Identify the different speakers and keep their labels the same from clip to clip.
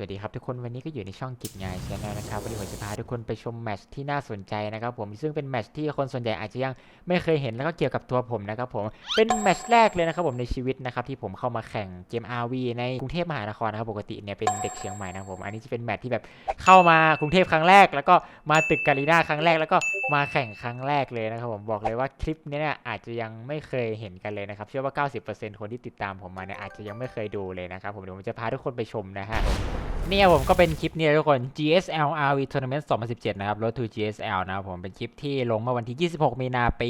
Speaker 1: วัสดีครับทุกคนวันนี้ก็อยู่ในช่องกิจงานชแนลนะครับวันนี้ผมจะพาทุกคนไปชมแมชที่น่าสนใจนะครับผมซึ่งเป็นแมชที่คนส่วนใหญ่อาจจะยังไม่เคยเห็นแล้วก็เกี่ยวกับตัวผมนะครับผมเป็นแมชแรกเลยนะครับผมในชีวิตนะครับที่ผมเข้ามาแข่งเกม RV ในกรุงเทพมหานครนะครับปกติเนี่ยเป็นเด็กเชียงใหม่นะครับผมอันนี้จะเป็นแมชที่แบบเข้ามากรุงเทพครั้งแรก แล้วก็มาตึกการีนาครั้งแรก แล้วก็มาแข่งครั้งแรกเลยนะครับผมบอกเลยว่าคลิปนี้เนี่ยอาจจะยังไม่เคยเห็นกันเลยนะครับเชื่อว่า 90%คนที่ติดตามผมมาเนี่ยอาจจะยังไม่เคยดูเลยนะครับผมเดี๋ยวผมจะพาทุกคนไปชมนะฮะเนี่ยผมก็เป็นคลิปนี้ทุกคน GSL RV Tournament 2017 นะครับ Road to GSL นะครับผมเป็นคลิปที่ลงเมื่อวันที่ 26 มีนาปี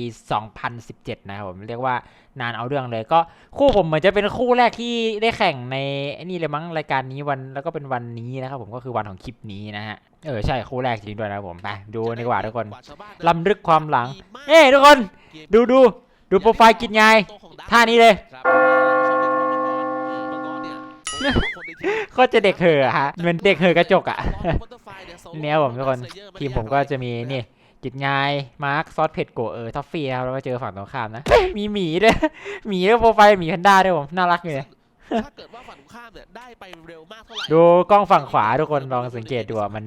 Speaker 1: 2017 นะครับผมเรียกว่านานเอาเรื่องเลยก็คู่ผมเหมือนจะเป็นคู่แรกที่ได้แข่งในนี่เลยมั้งรายการนี้วันแล้วก็เป็นวันนี้นะครับผมก็คือวันของคลิปนี้นะฮะ เออใช่คู่แรกจริงด้วยนะครับผมไปดูดีกว่าทุกคนลำลึกความหลังเอ้ทุกคน ดูดูดูโปรไฟล์กินไงท่านี้เลย
Speaker 2: กรเนี่ยมังกรเนี่ย
Speaker 1: โคตรจะเด็กเหอะฮะเหมือนเด็กเหอะกระจกอะ
Speaker 2: เนี่
Speaker 1: เนี่ยผมทุกคนทีมผมก็จะมีนี่กิจงายมาร์คซอสเผ็ดโกะเออท็อฟฟี่ครับแล้วก็เจอฝั่งตรงข้ามนะเฮ้ยมีหมีด้วยหมีด้วยโปรไฟล์หมีแพนด้าด้วยผมน่ารักอยู่เลย
Speaker 2: ถ้าเกิดว่าฝั่งตรงข้ามเนี่ยได้ไปเร็วมากเท่าไหร่
Speaker 1: ดูกล้องฝั่งขวาทุกคนลองสังเกตดูอะมัน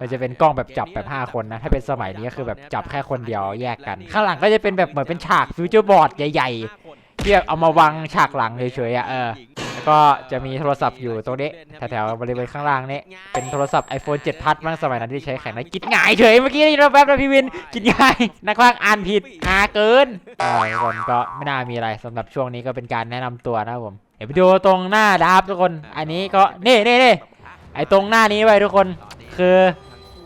Speaker 1: มันจะเป็นกล้องแบบจับแบบ 5 คนนะ ถ้าเป็นสมัยนี้ก็คือแบบจับแค่คนเดียวแยกกัน ข้างหลังก็จะเป็นแบบเหมือนเป็นฉากฟิวเจอร์บอร์ดใหญ่ๆที่แบบเอามาวางฉากหลังเฉยๆอะเออแล้ว ก็จะมีโทรศัพท์อยู่ตรงนี้แถวๆบริเวณข้างล่างนี้เป็นโทรศัพท์ iPhone 7 Plus มั้งสมัยนั้นที่ใช้แข่งนะกิดหงายเฉยเมื่อกี้ได้ยินแป๊บๆนะพี่วินกิดหงายนักพากย์อ่านผิดหาเกินอ่าทุกคนก็ไม่น่ามีอะไรสำหรับช่วงนี้ก็เป็นการแนะนำตัวนะครับผมเดี๋ยวไปดูตรงหน้าดับทุกคน อันนี้ก็นี่นี่นี่ไอตรงหน้านี้ไว้ทุกคน คือ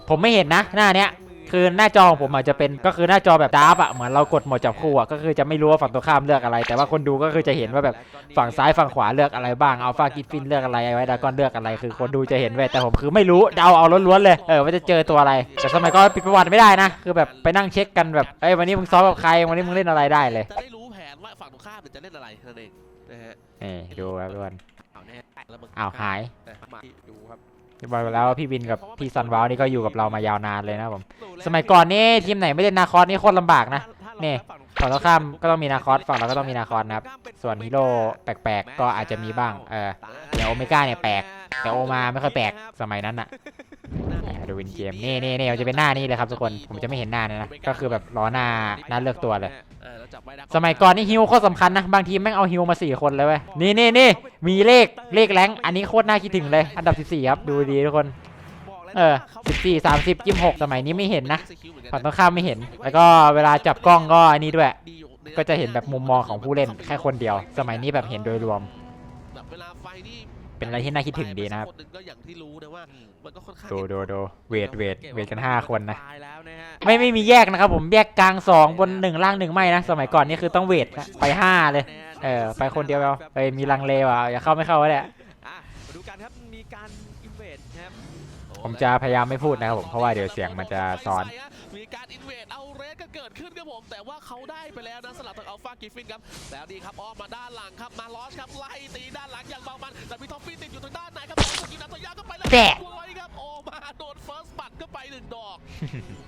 Speaker 1: ผมไม่เห็นนะหน้าเนี้ย คือหน้าจอของผมอาจจะเป็นก็คือหน้าจอแบบดับอะเหมือนเรากดโหมดจับคู่อะก็คือจะไม่รู้ว่าฝั่งตรงข้ามเลือกอะไร แต่ว่าคนดูก็คือจะเห็นว่าแบบฝั่งซ้ายฝั่งขวาเลือกอะไรบ้างอัลฟากิฟฟินเลือกอะไรไว้ดากอนเลือกอะไรคือคนดูจะเห็นเว้ยแต่ผมคือไม่รู้เดาเอาล้วนๆเลยเออว่าจะเจอตัวอะไร แต่สมัยก่อนปิดประวัติไม่ได้นะ คือแบบไปนั่งเช็คกันแบบเอ้ยวันนี้มึงซ้อมกับใครวันนี้มึงเล่นอะไรได้เลย
Speaker 2: จะได้รู้แผนว่าฝั่งตรงข้ามเนี่ยจะเล่นอะไรนั่นเองนะฮะ
Speaker 1: นี่ดูครับทุกคน
Speaker 2: เอาแน่แล้วมึง
Speaker 1: อ้าวหาย
Speaker 2: แต่มาดูครับ
Speaker 1: บอกไปแล้วว่าพี่วินกับพี่ซันวาวนี่ก็อยู่กับเรามายาวนานเลยนะครับผม สมัยก่อนนี่ทีมไหนไม่เล่นนาคอสนี่โคตรลำบากนะนี่ฝั่งตรงข้ามก็ต้องมีนาคอสฝั่งเราก็ต้องมีนาคอสนะครับ ส่วนฮีโร่แปลกๆ ก็อาจจะมีบ้าง เออเดี๋ยวโอเมก้าเนี่ยแปลก แต่โอมาไม่ค่อยแปลกสมัยนั้นอะอ่า ดูวินเกมนี่นี่นี่มันจะเป็นหน้านี่เลยครับทุกคนผมจะไม่เห็นหน้าเนี่ยนะก็คือแบบล้อหน้าหน้าเลือกตัวเลย
Speaker 2: เออแล้วจับไว้ะ
Speaker 1: สมัยก่อนนี่ฮิวโคตรสำคัญนะบางทีแม่งเอาฮิวมาสี่คนเลยเว้ยนี่นี่นี่มีเลขเลขแรงค์อันนี้โคตรน่าคิดถึงเลย อันดับ 14 ครับดูดีทุกคนเออ14 30 26สมัยนี้ไม่เห็นนะฝั่งตรงข้ามไม่เห็น แล้วก็เวลาจับกล้องก็อันนี้ด้วย
Speaker 2: ดีอยู่
Speaker 1: ก็จะเห็นแบบมุมมองของผู้เล่นแค่คนเดียว สมัยนี้แบบเห็นโดยรวม
Speaker 2: แบบ เวลาไฟนี่
Speaker 1: เป็นอะไรที่น่าคิดถึงดีนะครับ
Speaker 2: คนหนึ่งก็อย่างที่รู้นะว่ามันก็ค่อนข้าง
Speaker 1: ดูดูดูเวทเวทเวทกัน5คนนะ
Speaker 2: ตายแล้วนะฮะ
Speaker 1: ไม่ไม่มีแยกนะครับ ผมแยกกลาง2บน1ล่าง1ไม่นะสมัยก่อนนี่คือต้องเวทนะไป5เลยเออไปคนเดียวเอาไปมีลังเลว่ะอย่าเข้าไม่เข้าก็ได้
Speaker 3: อะมาดูกันครับมีการอินเวดนะครับ
Speaker 1: ผมจะพยายามไม่พูดนะครับผมเพราะว่าเดี๋ยวเสียงมันจะซ้อน
Speaker 2: แต่ว่าเขาได้ไปแล้วนะสลับทางอัลฟากิฟฟินครับแล้วดีครับอ้อมมาด้านหลังครับมาลอสครับไล่ตีด้านหลังอย่างเบามันแต่มีท็อฟฟี่ติดอยู่ทางด้านในครับสองสกิลนัตยาก็ไปแล้ว
Speaker 1: แตะ
Speaker 2: ไว้ครับโอมาโดนเฟิร์สบัตก็ไปหนึ่งดอก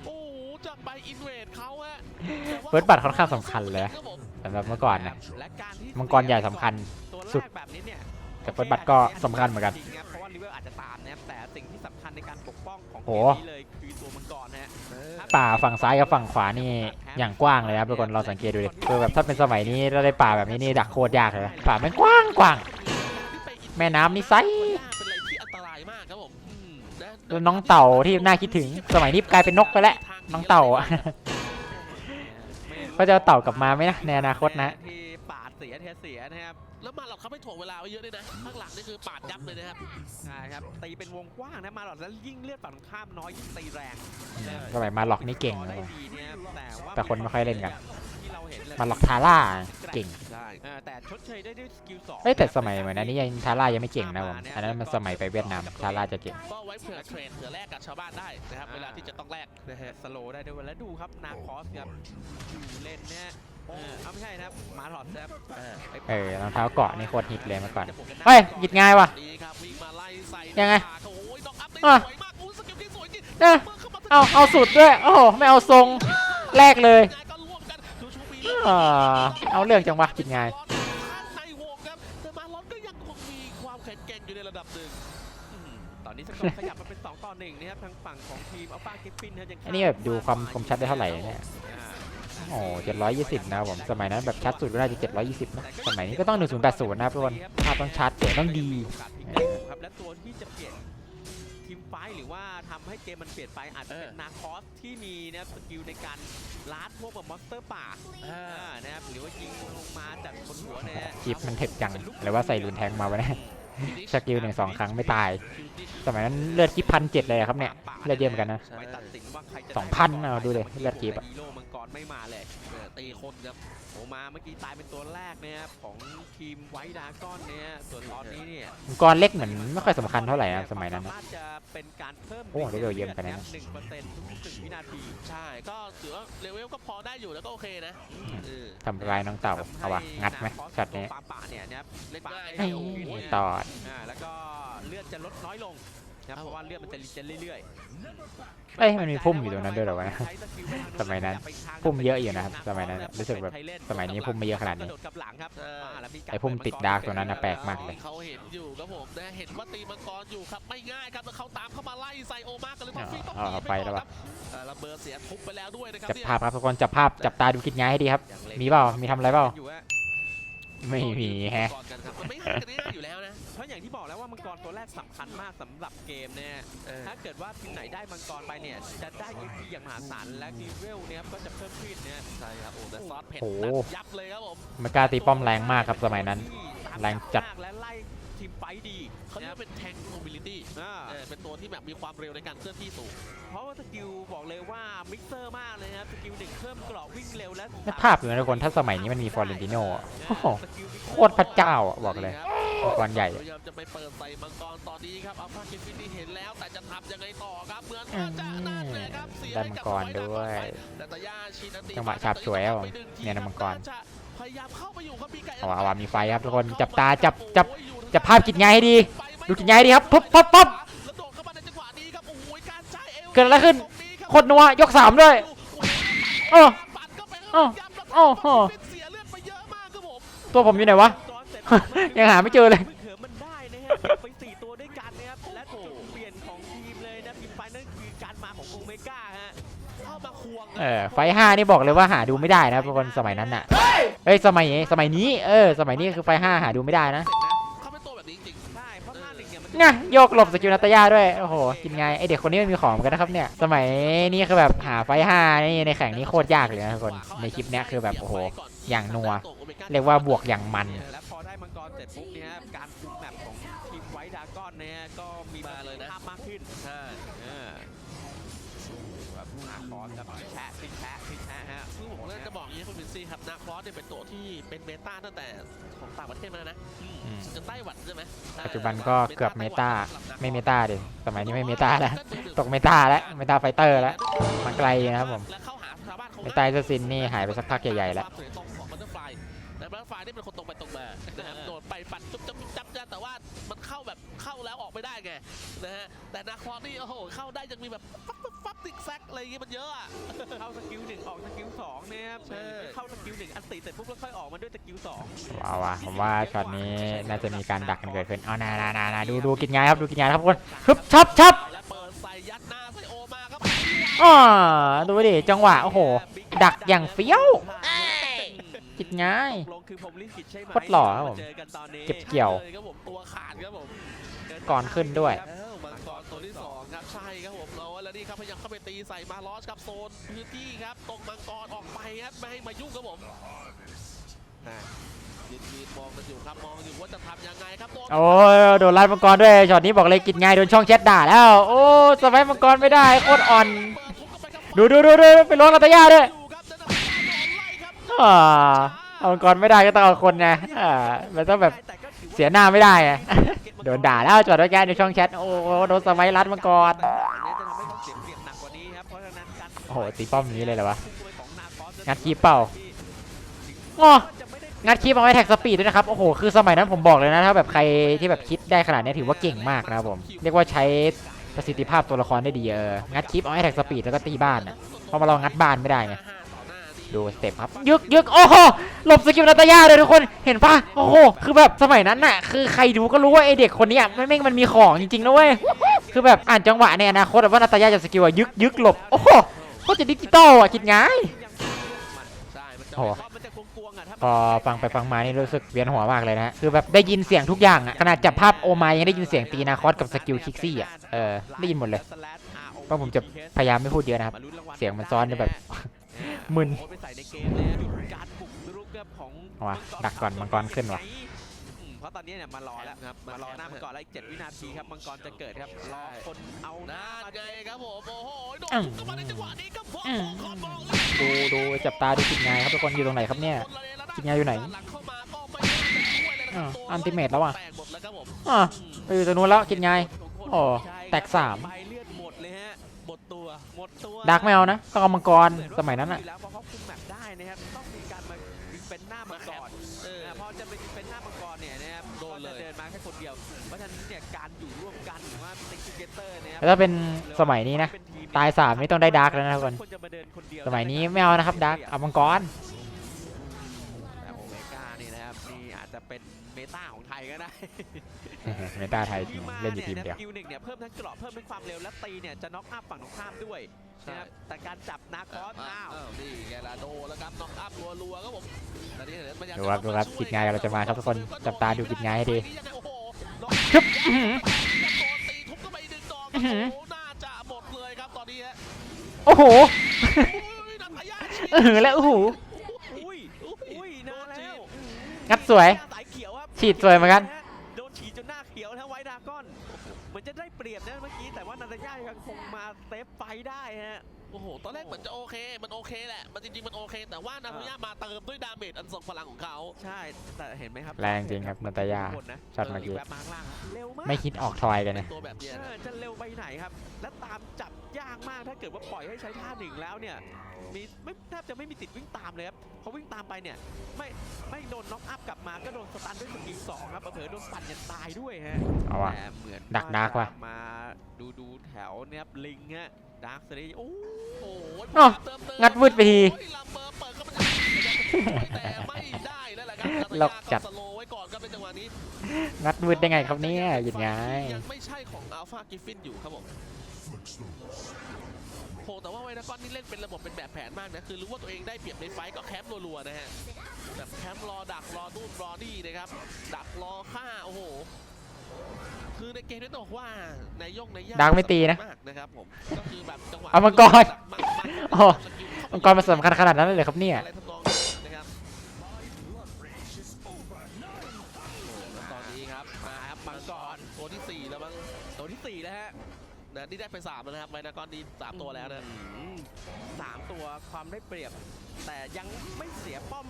Speaker 2: โอ้โหจะไปอินเวดเขาฮะแต่ว่า
Speaker 1: เฟิร์สบัตค่อนข้างสำคัญเลย
Speaker 2: ครับผม
Speaker 1: สำหรับเมื่อก่อนนะ
Speaker 3: และการที่
Speaker 1: มังกรใหญ่สำคัญ
Speaker 3: ตัว
Speaker 1: สุด
Speaker 3: แรกแบบนี้เนี่ย
Speaker 1: แต่เฟิร์สบัตก็สำคัญเหมือนกัน
Speaker 3: จริงครับเพราะว่าลิเวอร์อาจจะตามนะครับแต่สิ่งที่สำคัญในการปกป้องของเก
Speaker 1: โอ้ ป่าฝั่งซ้ายกับฝั่งขวานี่อย่างกว้างเลยครับทุกคนเราสังเกตดูดิคือแบบถ้าเป็นสมัยนี้เราได้ป่าแบบนี้นี่ดักโคตรยากเลยนะป่าแม่งกว้างกว้าง แม่น้ำนี่ไซส์
Speaker 2: เป็นอะไรที่อันตรายมากครับผมอืมะ
Speaker 1: แล้วน้องเต่าที่น่าคิดถึง สมัยนี้กลายเป็นนกไปแล้วน้องเต่าอะ ก็จะเอาเต่ากลับมาไหมนะในอนาคตนะ
Speaker 3: ที่ปาดเสียเทเสียนะครับ
Speaker 2: แล้วมาหลอดเขาไม่ถ่วงเวลาไว้เยอะด้วยนะข้างหลังนี่คือปาดยับเลยนะครับ
Speaker 3: ใช่ครับตีเป็นวงกว้างนะมาหลอดแล้วยิ่งเลือดฝั่งตรงข้ามน้อยยิ่งตีแรง
Speaker 1: สมัยมาหลอกนี่เก่ง
Speaker 3: ได้
Speaker 1: นะ
Speaker 3: ดีเนี่ยแต่ว่า
Speaker 1: แต่คนไม่ค่อยเล่นกัน
Speaker 3: ที่เราเห็นเลย
Speaker 1: มาหลอกทาร่าเก่ง
Speaker 2: ใช่
Speaker 3: เออแต่ชดเชยได้ด้วยสกิลสอง
Speaker 1: เอ้ยแต่สมัยเหมือนอันนี้ยังทาร่ายังไม่เก่งนะผมอันนั้นมันสมัยไปเวียดนามทาร่าจะเก่ง
Speaker 2: ก็ไว้เผื่อเทรดเผื่อแลกกับชาวบ้านได้นะครับเวลาที่จะต้องแลกนะฮะ
Speaker 3: สโลว์ได้ด้วยแล้วดูครับนาคอสครับอยู่เลนเนี่ย เออเอาไม่ใช่นะครับมาหลอดครับ
Speaker 2: เออ
Speaker 3: ไป
Speaker 1: เออรองเท้าเกาะนี่โคตรฮิตเลยเมื่อก่อน
Speaker 3: จะบวกกันได้
Speaker 1: เฮ้ยหยิดง่ายว่ะ
Speaker 2: ดีครับวิ่งมาไล่ใส่
Speaker 1: ยังไง
Speaker 2: โอ้ยดอกอัพได้
Speaker 1: อะ
Speaker 2: สวยมากอู้สกิลที่สวยจริง
Speaker 1: เอ้ย
Speaker 2: มื่ข้มถึง
Speaker 1: เอาเอาสุดด้วย โอ้โห ไม่เอาทรงแรกเลย
Speaker 2: งานก็ร่วมกันดูชูปี
Speaker 1: อ่าเอาเรื่องจังวะกินง่าย
Speaker 2: ในวงครับแต่มาลอนก็ยังคงมีความแข็งแกร่งอยู่ในระดับหนึ่งอืม
Speaker 3: ตอนนี้สกอร์ขยับมาเป็น2ต่อ1นะครับทางฝั่งของทีมอัลฟากิฟฟินนะครับยัง
Speaker 1: อันนี้แบบดูความคมชัดได้เท่าไหร่เนี่ย
Speaker 3: อ่า
Speaker 1: โอ้เจ็ดร้อยยี่สิบนะครับผมสมัยนั้นแบบชัดสุดก็น่าจะเจ็ดร้อยยี่สิบนะสมัยนี้ก็ต้องหนึ่งศูนย์แปดศูนย์นะครับทุกคนภาพต้องชัดเสียงต้องดี
Speaker 3: โอกาสพลิกเกมครับและตัวที่จะเปลี่ยนทีมไฟท์หรือว่าทำให้เกมมันเปลี่ยนไปอาจจะเป็นนาคอสที่มีนะครับสกิลในการล้าดพวกแบบมอนสเตอร์ป่า
Speaker 2: อ่า
Speaker 3: อ่านะครับหรือว่ายิงลงมาจากบนหัวเนี่ย
Speaker 1: คลิปมันเทคจังหรือว่าใส่รุนแทงมาวะเนี่ยสกิลหนึ่งสองครั้งไม่ตาย สมัยนั้นเลือดคลิปพันเจ็ดเลยอะครับเนี่ยเลือดเยอะเหมือนกันนะ
Speaker 3: ไปตัดสินว่าใครจะ
Speaker 1: สองพันเอาดูดิเลือดคลิปอะ
Speaker 3: ฮีโร่มังกรไม่มาเลย
Speaker 2: เออตีคนครับ
Speaker 3: โอมาเมื่อกี้ตายเป็นตัวแรกเนี่ยครับของทีมไวท์ดราก้อนเนี่ยส่วนตอนนี้เนี่ย
Speaker 1: มังกรเล็กเหมือนไม่ค่อยสำคัญเท่าไหร่นะสมัยนั้นนะ
Speaker 3: สามารถจะเป็นการเพิ่ม
Speaker 1: โอ้ได้เร็วเยี่ยมกันนะ
Speaker 3: หนึ่งเปอร์เซ็นต์ทุกๆหนึ่งวินาที
Speaker 2: ใช่ก็ถือว่าเลเวลก็พอได้อยู่แล้วก็โอเคนะเออ
Speaker 1: ทำลายน้องเต่าเอาวะงัดไหมช็อตนี้
Speaker 3: ปาป่าเนี่ยนะครับ
Speaker 2: เล่นง่าย
Speaker 1: ไอ้
Speaker 2: โอ้โห
Speaker 1: ตอด
Speaker 3: อ่าแล้วก็เลือดจะลดน้อยลง นะครับเพราะว่าเลือดมันจะรีเจนเรื่อยๆ
Speaker 1: เอ้ยมันมีพุ่มอยู่ตรงนั้นด้วยเหรอวะ สมัยนั้นพุ่มเยอะอยู่นะครับสมัยนั้นรู้สึกแบบสมัยนี้พุ่มไม่เยอะขนาดนี้
Speaker 3: กระโดดกลับหลังครับาแล้วมีการ
Speaker 1: ไอ้พุ่มติดดาร์กตัวนั้นนะแปลกมากเลย
Speaker 2: เขาเห็นอยู่ครับผมนะเห็นว่าตีมังกรอยู่ครับไม่ง่ายครับแล้วเขาตามเข้ามาไล่ใส่โอมากกันเลยต้องฟีต้อง
Speaker 1: เอา
Speaker 2: หนี
Speaker 1: เอา
Speaker 2: ไป
Speaker 1: ไป
Speaker 2: ก่อน
Speaker 1: แล้ว
Speaker 2: ครับเอ่อระเบิดเสียทุบไปแล้วด้วยนะครับ
Speaker 1: จับ
Speaker 2: เนี่ย
Speaker 1: ภาพครับทุกคนจับภาพจับตาดูคิดง่ายให้ดีครับ
Speaker 3: อย่างล็ก
Speaker 1: มีเปล่ามีทำอะไรเปล่า
Speaker 3: ยู่ฮะ
Speaker 1: ไม่มีแฮะ
Speaker 2: ก่อนกันค รับมันไม่ง่ายกันง่ายอยู่แล้วนะ
Speaker 3: เพราะอย่างที่บอกแล้วว่ามังกรตัวแรกสำคัญมากสำหรับเกมเนี่ย
Speaker 2: เออ
Speaker 3: ถ้าเกิดว่าทีมไหนได้มังกรไปเนี่ยจะได้ EP อย่างมหาศาลและดีเวลเนี่ยก็จะเพิ่มขึ้นเนี่ย
Speaker 2: ใช่ครับโอ้แต่ซอสเผ็ด
Speaker 1: โอ้
Speaker 2: นัดยับเลยครับผม
Speaker 1: ไม่กล้าตีป้อมแรงมากครับสมัยนั้น แรงจัด
Speaker 3: มากและไล่ทีมไฟท์ดี
Speaker 2: เขาเรียกว่าเป็นแทงโมบิลิตี้
Speaker 3: อ่า
Speaker 2: เป็นตัวที่แบบมีความเร็วในการเคลื่อนที่สูง
Speaker 3: เพราะว่าสกิลบอกเลยว่ามิกเซอร์มากเลยนะครับสกิลหนึ่งเพิ่มเกราะวิ่งเร็วและ
Speaker 1: นึกภาพอยู่นะทุกคนถ้าสมัยนี้มันมีฟอร์เรนติโน่อะ
Speaker 3: นะ
Speaker 1: โอ้โห
Speaker 3: สกิล
Speaker 1: โคตรพระเจ้าอะบอกเลย มังกรใหญ่
Speaker 2: พยายามจะไปเปิดใส่มังกรตอนนี้ครับอัลฟาคิฟฟินที่เห็นแล้วแต่จะทำยังไงต่อครับเหมือนว่าจะนั่นเลยครับเสีย
Speaker 1: ได้มังกรด้วย
Speaker 2: แต่ตายาชินาติ
Speaker 1: จังหวะฉาบฉวยครับผมเนี่ยนะมังกร
Speaker 2: จะพยายามเข้าไปอยู่ครับมีไก่
Speaker 1: เอาวะเอาวะมีไฟครับทุกคนจับตาจับจับจับภาพกิจง่ายให้ดี ดูกิจง่ายให้ดีครับปุ๊บปั๊บปั๊บ
Speaker 2: แล้วโดดเข้ามาในจังหวะนี้ครับโอ้โหการจ่ายเอว
Speaker 1: เกิดอะไรขึ้น
Speaker 2: ตงรับ
Speaker 1: โคตรนัวยกสามด้วย
Speaker 2: โอ้โห
Speaker 1: โอ้
Speaker 2: ปัดเข้าไป
Speaker 1: โอ้
Speaker 2: ย้ำแล้ว
Speaker 1: โอ้โห
Speaker 2: เสียเลือดไปเยอะมากครับผม
Speaker 1: ตัวผมอยู่ไหนวะ
Speaker 3: ก่อนเสร็จ
Speaker 1: ยังหาไม่เจอเลย
Speaker 3: เขิมมันได้นะครับไปสี่ตัวด้วยกันนะครับและจุดเปลี่ยนของทีมเลยนะทีมไฟนั่นคือการมาของโอเมก้าฮะ
Speaker 2: เข้ามาควง
Speaker 1: เออไฟห้านี่บอกเลยว่าหาดูไม่ได้นะทุกคนสมัยนั้นน่ะเอ้ยสมัยนี้สมัยนี้เออสมัยนี้คือไฟห้าหาดูไม่ได้นะ
Speaker 3: เสร็จนะ
Speaker 2: เขาเป็นตัวแบบนี้จริง
Speaker 3: ใช่เพราะท่าหนึ่งเนี่ยมัน
Speaker 1: ไงโยกหลบสกิลนาตายาด้วยโอ้โหกินไงไอเด็กคนนี้มันมีของเหมือนกันนะครับเนี่ยสมัยนี้คือแบบหาไฟห้านี่ในแข่งนี้โคตรยากเลยนะทุกคนในคลิปเนี้ยคือแบบโอ้โหอย่างนัวเรียกว่าบวกอย่างมัน
Speaker 3: รเสร็จปุ๊บเนี่ยการคุมแมปของทีมไวท์ดราก้อนเนี่ยก็มี
Speaker 2: มาเลยนะ
Speaker 3: ภาพมากขึ้น
Speaker 2: ใช่
Speaker 3: เออแบบนาคอนครับแชะติดแชะติดแชะฮะ
Speaker 2: คือผมก็จะบอกอย่างนี้คุณวินซี่ครับนาคอสเนี่ยเป็นตัวที่เป็นเมตาตั้งแต่ของต่างประเทศมาแล้วนะ
Speaker 1: อืม
Speaker 2: จะไต้หวันใช่ไหม
Speaker 1: ปัจจุบันก็เกือบเมตาไม่เมตาดิสมัยนี้ไม่เมตาแล้วตกเมตาแล้วเมตาไฟเตอร์แล้วมันไกลนะครับผม
Speaker 2: และเข้าหาชาวบ้านเขา
Speaker 1: เมตาเซซินนี่หายไปสักพักใหญ่ๆแล้ว
Speaker 2: บัตเตอร์ฟลายนี่เป็นคนตรงไปตรงมานะครับโดดไปปัดจุ๊บจับจุ๊บจับแต่ว่ามันเข้าแบบเข้าแล้วออกไม่ได้ไงนะฮะแต่นาคอสนี่โอ้โหเข้าได้ยังมีแบบฟับฟับฟับติ๊กแซกอะไรอย่างเงี้ยมันเยอะอะ
Speaker 3: เข้าสกิลหนึ่งออกสกิลสองเนี่ยครับ
Speaker 2: ใช่
Speaker 3: เข้าสกิลหนึ่งอันติเสร็จปุ๊บแล้วค่อยออกมาด้วยสกิลสอง
Speaker 1: ว้าวว่ะผมว่าช็อตนี้น่าจะมีการดักกันเกิดขึ้นเอานานานานาดูดูกินไงครับดูกินไงครับทุกคนฮึบชับชับ
Speaker 2: และเปิดใส่ยัดหน้าใส่โอมาครับ
Speaker 1: อ๋อดูดิจังหวะโอ้โหดักอย่างเฟี้ยว กินง่าย
Speaker 3: ตกลงคือผมลิขิตใช่ไหม
Speaker 1: โคตรหล่อครับผมา
Speaker 3: เจอกันตอนนี้
Speaker 1: เก็บเกี่ยว
Speaker 2: เลยครับผมตัวขาดครับผม
Speaker 1: ก่อนขึ้นด้วย
Speaker 2: เอ้ามังกรตัวที่สองครับใช่ครับผมเราแล้วนี่ครับพยายามเข้าไปตีใส่มาลอสครับโซนพื้นที่ครับตรงมังกรออกไปครับไม่ให้มายุ่งครับผมอะยืนยืนมองกันอยู่ครับมองอยู่ว่าจะทำยังไงครับโดน
Speaker 1: โอ้ยโดนไล่มังกรด้วยช็อตนี้บอกเลยกินง่ายโดนช่องแชทด่าแล้ว โอ้สมัยมังกรไม่ได้โคตรอ่อน
Speaker 2: เปิดทุบเข้าไปครับ
Speaker 1: ดูดูดูดูไปล้วงลาตายาด้วย
Speaker 2: อ่า
Speaker 1: เอามังกรไม่ได้ก็ต้องเอาคนไงอ่ามันต้องแบบเสียหน้าไม่ได้ไงโดนด่าแล้วจอดรถแกในช่องแชทโอ้โหโดนสมัยรัดมังกร
Speaker 3: อัน
Speaker 1: โอ้โหตีป้อมนี้เลยเหรอวะ
Speaker 3: งั
Speaker 1: ดคีบเปล่าอ๋อ
Speaker 3: จะไม่ได้
Speaker 1: งัดคลิปเอาไว้แท็กสปีดด้วยนะครับ โอ้โห คือสมัยนั้นผมบอกเลยนะ ถ้าแบบใครที่แบบคิดได้ขนาดนี้ถือว่าเก่งมากนะครับผม เรียกว่าใช้ประสิทธิภาพตัวละครได้ดีเออ งัดคลิปเอาไว้แท็กสปีดแล้วก็ตีบ้านอะพราะมาเรางัดบ้านไม่ได้ไง ดูสเต็ปครับยึกยึกโอ้โหหลบสกิลนาตายาเลยทุกคนเห็นปะโอ้โหคือแบบสมัยนั้นน่ะ คือใครดูก็รู้ว่าไอเด็กคนนี้ยมันแม่งมันมีของจริงๆนะเว้ยคือแบบอ่านจังหวะในอนาคตว่านาตาย่าจะสกิลอะยึกยึกหลบโอ้โหโคตรจะดิจิตอลอะคิดง่ายโอ้พอฟังไปฟังมานี่รู้สึกเวียนหัวมากเลยนะคือแบบได้ยินเสียงทุกอย่างอะขนาดจับภาพโอมายังได้ยินเสียงตีนาคอสกับสกิลคิกซี่อะเออได้ยินหมดเลยเพราะผมจะพยายามไม่พูดเยอะนะครับเสียงมันซ้อนจนแบบ มึน
Speaker 3: โอ้ไปใส่ในเกมเลยหยุดการบุกรุกครับของ
Speaker 1: เอาว่ะดักก่อนมังกรขึ้นว่ะ
Speaker 3: อืมเพราะตอนนี้เนี่ยมารอแล้ว
Speaker 2: ครับ
Speaker 3: มารอหน้ามังกรแล้วอีก7วินาทีครับมังกรจะเกิดครับรอคนเอาหน้า
Speaker 2: น่า
Speaker 3: มา
Speaker 2: ไงครับผมโอ้โหโดน
Speaker 1: อืม
Speaker 2: ทุบเข้ามาในจังหวะนี้ครับพวก
Speaker 1: อืม
Speaker 2: คอนบอก
Speaker 1: ดูดูจับตาดูคิดง่ายครับทุกคนอยู่ตรงไหนครับเนี่ยคิดง่ายอยู่ไหน
Speaker 2: หลังเข้ามาก็ไม่น่าจะช่วยเลยนะค
Speaker 1: อ่า
Speaker 2: รับตัว
Speaker 1: อันติเมตแล้วว่ะ
Speaker 2: แตกหมดแล้วครับผม
Speaker 1: อะไปอยู่ตรงนู้นแล้วคิดง่ายโอ้แตกสาม
Speaker 3: ใบ ด
Speaker 2: ตัว
Speaker 3: หมดตัว
Speaker 1: ดักไม่เอานะต้องเอามังกรสมัยนั้นอะ
Speaker 3: อยู่แล้วเพราะเขาคุมแมปได้นะครับต้องมีการมาเป็นหน้ามังกร
Speaker 2: เออ
Speaker 3: นะพอจะเป็นเป็นหน้ามังกรเนี่ยนะครับ
Speaker 2: โดนเลย
Speaker 3: ก็จะเดินมาแค่คนเดียว เพราะฉะนั้นเนี่ยการอยู่ร่วมกันหรือว่าเป็นทูเกเตอร์เนี่ย
Speaker 1: แล้วถ้าเป็นสมัยนี้นะ ตายสามนี่ต้องได้ดาร์กแล้วนะทุกคน
Speaker 3: ควรจะมาเดินคนเดียว
Speaker 1: สมัยนี้ไม่เอานะครับดาร์กเอามังกร
Speaker 3: ตาของไทยก็ได้
Speaker 1: เมตาไทยจริงเล่นอยู่ทีมเดียว
Speaker 3: คิวหนึ่งเนี่ยเพิ่มทั้งเกราะเพิ่มทั้งความเร็วและตีเนี่ยจะน็อกอัพฝั่งตรงข้ามด้วย
Speaker 2: ใช่
Speaker 3: นะครับแต่การจับนาคอสอ้าว
Speaker 2: อ้าวนี่ไงล่ะโดนแล้วครับน็อกอัพรัวๆครับผมตอนนี้เห็นมันอยาก
Speaker 1: ดูครับดูครับคิดง่ายเราจะมาครับทุกคนจับตาดูคิดง่ายให้ดี
Speaker 2: ยังไงโอ้โห
Speaker 1: ชึบอื้อหือ
Speaker 2: โดนตีทุบเข้าไปอีกหนึ่งดอกค
Speaker 1: อื้
Speaker 2: รับ
Speaker 1: อหือ
Speaker 2: โอ้โหน่าจะหมดเลยครับตอนนี้ฮะ
Speaker 1: โอ้โห
Speaker 2: อุ้ยนันทยาฉีด
Speaker 1: เออแล้วโอ้โห
Speaker 3: อุ้ยอุ้ยนานแล้ว
Speaker 1: งัดสวย ฉีดสวยเหมือนกัน
Speaker 3: โดนฉีดจนหน้าเขียวแล้วไว้ดาก้อนเหมือนจะได้เปรียบนะเมื่อกี้แต่ว่านันทยายังคงมาเซฟไฟได้ฮะ
Speaker 2: โอ้โห ตอนแรกเหมือนจะโอเค มันโอเคแหละ มันจริงๆ มันโอเค แต่ว่านันทยามาเติมด้วยดาเมจอันทรงพลังของเขา
Speaker 3: ใช่ แต่เห็นไหมครับ
Speaker 1: แรงจริงครับนันตยา
Speaker 3: คนนะ
Speaker 1: ช็อตเมื่อกี้
Speaker 3: แบบมาข้างล่างครับเร็วมาก
Speaker 1: ไม่คิดออกทอยกันนะ
Speaker 2: ตัวแบบเนี้ย
Speaker 3: เอ
Speaker 2: นะ
Speaker 3: อจะเร็วไปไหนครับ และตามจับยากมากถ้าเกิดว่าปล่อยให้ใช้ท่าหนึ่งแล้วเนี่ย มีไม่แทบจะไม่มีติดวิ่งตามเลยครับพอวิ่งตามไปเนี่ย ไม่ไม่โดนน็อกอัพกลับมาก็โดนสตันด้วยสกิลสองครับเผลอๆโดนปั่นยันตายด้วยฮะ
Speaker 1: เอาว่ะ
Speaker 3: แต่เหมือน
Speaker 1: ดักดาร์กว่ะ
Speaker 3: จะมาดูดูแถวเนี่ยครับลิงฮะ ดาร์กสเตย์โอ้
Speaker 2: โอ้โห
Speaker 1: อ้าว
Speaker 2: เติมเติม
Speaker 1: งัดวืดไปที
Speaker 2: โอ้ยลำเบอร์เปิดเข้ามาแต่ไม่ได้นั่นแหละครับนันท
Speaker 1: หล
Speaker 2: ยา
Speaker 1: อกจั
Speaker 2: ก็
Speaker 1: ด
Speaker 2: สโลว์ไว้ก่อนครับในจังหวะนี้
Speaker 1: งัดวืดได้ไงครับเนี่ยยินไง
Speaker 2: ยังไม่ใช่ของอัลฟากิฟฟินอยู่ครับผมโหแต่ว่าไวนักอนนี่เล่นเป็นระบบเป็นแบบแผนมากนะ คือรู้ว่าตัวเองได้เปรียบในไฟต์ก็แคมป์รัวๆนะฮะแบบแคมป์รอดักรอนู่นรอนี่นะครับ ดักรอฆ่า โอ้โห คือในเกมนี้ต้องบอกว่าในายยงในายย่า
Speaker 1: ดักไม่ตีนะ
Speaker 2: สำคัญมากนะครับผมก็คือแบบจังหวะ
Speaker 1: เอามังกร
Speaker 2: ดัมันมัน
Speaker 1: โอ้
Speaker 2: สกิลเข้าไป
Speaker 1: มังกรมันสำคัญขนาดนั้นเลยเหรอครับเนี่ย
Speaker 2: อะไรทำ นะนี่ได้ไปสามแล้วนะครับไวนักอนนี่สามตัวแล้วนะ
Speaker 3: อืมสามตัวความได้เปรียบ แต่ยังไม่เสียป้อม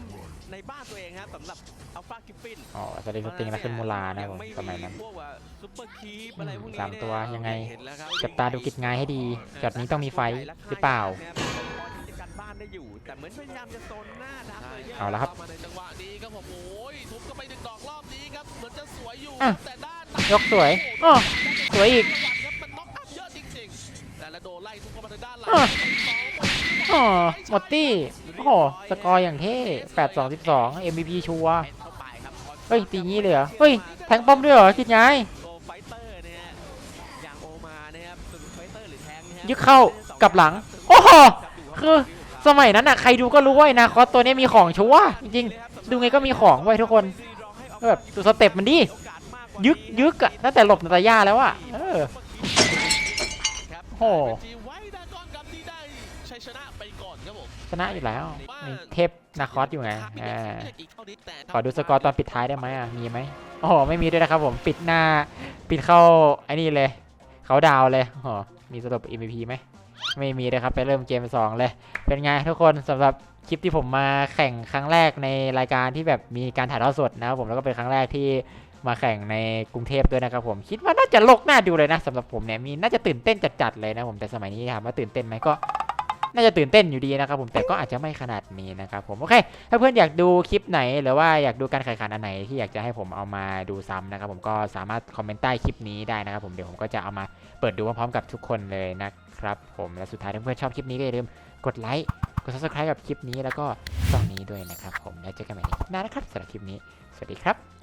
Speaker 3: ในบ้านตัวเองครับสำหรับอัลฟากิฟฟิน
Speaker 1: อ๋อสเตติสติงแล้วขึ้นมูลานะผม
Speaker 3: งไส
Speaker 1: มัยนั้น
Speaker 3: พวกว่าซุปเปอร์คีปอะไรพวกนี้
Speaker 1: สามตัว
Speaker 3: เนี่
Speaker 1: ยังไง
Speaker 2: เห็นแล้วครับ
Speaker 1: จับตาดูกิจงายให้ดีจอดนี้ต้องมีไฟท์หรือเปล่า
Speaker 3: พอที่จะกันบ้านได้อยู่แต่เหมือนพยายามจะโซนหน้าดัก
Speaker 2: ใช่
Speaker 3: เลย
Speaker 1: เอาละครับ
Speaker 2: ข้มาในจังหวะนี้ครับผมโอ้ยทุบเข้าไปหนึ่งดอกรอบนี้ครับเหมือนจะสวยอยู่
Speaker 1: อะ
Speaker 2: แต่ด้าน
Speaker 1: ยกสวยอ้อสวยอีก
Speaker 2: ครับมันน็อก อ๋อห
Speaker 1: มดตี้ โอ้โห สกอร์อย่างเท่8 2 12 MVP ชัวร์
Speaker 3: เป็นเข้าไปครับ
Speaker 1: เฮ้ย ตีงี้เลยเหรอ เฮ้ย แทงป้อมด้วยเหรอ คิดไง
Speaker 3: โอไฟเตอร์เนี่ยอย่างโอมานะครับสุดไฟเตอร์หรือแทงนะฮะ
Speaker 1: ยึกเข้ากับหลัง โอ้โห คือสมัยนั้นอะใครดูก็รู้ว่าไอ้นาคอสตัวเนี้ยมีของชัวร์จริงๆ ดูไงก็มีของไว้ทุกคนแบบดูสเต็ปมันดิ ยึกยึกอะตั้งแต่หลบนาตาย่าแล้วอะเออโอ้ ชนะอยู่แล้วนี่เทพนาคอสอยู่ไง
Speaker 2: ไม่
Speaker 1: อ่า
Speaker 2: ได้อีกเท่านี้แต่
Speaker 1: ขอดูสกอร์ตอนปิดท้ายได้ไหมอะมีไหมโอ้โหไม่มีด้วยนะครับผมปิดหน้าปิดเข้าไอ้นี่เลยเขาดาวเลยโอ้โหมีสรุป MVP ไหมไม่มีเลยครับไปเริ่มเกม2เลย เป็นไงทุกคนสำหรับคลิปที่ผมมาแข่งครั้งแรกในรายการที่แบบมีการถ่ายทอดสดนะครับผมแล้วก็เป็นครั้งแรกที่มาแข่งในกรุงเทพด้วยนะครับผมคิดว่าน่าจะโลกน่าดูเลยนะสำหรับผมเนี่ยมีน่าจะตื่นเต้นจัดๆเลยนะผมแต่สมัยนี้ถามว่าตื่นเต้นไหมก็ น่าจะตื่นเต้นอยู่ดีนะครับผมแต่ก็อาจจะไม่ขนาดนี้นะครับผมโอเค ถ้าเพื่อนอยากดูคลิปไหนหรือว่าอยากดูการแข่งขันอันไหนที่อยากจะให้ผมเอามาดูซ้ำนะครับผมก็สามารถคอมเมนต์ใต้คลิปนี้ได้นะครับผมเดี๋ยวผมก็จะเอามาเปิดดูพร้อมๆกับทุกคนเลยนะครับผมและสุดท้ายถ้าเพื่อนชอบคลิปนี้ก็อย่าลืมกดไลค์กด subscribe กับคลิปนี้แล้วก็ช่องนี้ด้วยนะครับผมแล้วเจอกันใหม่ในคลิปหน้านะครับสำหรับคลิปนี้ สวัสดีครับ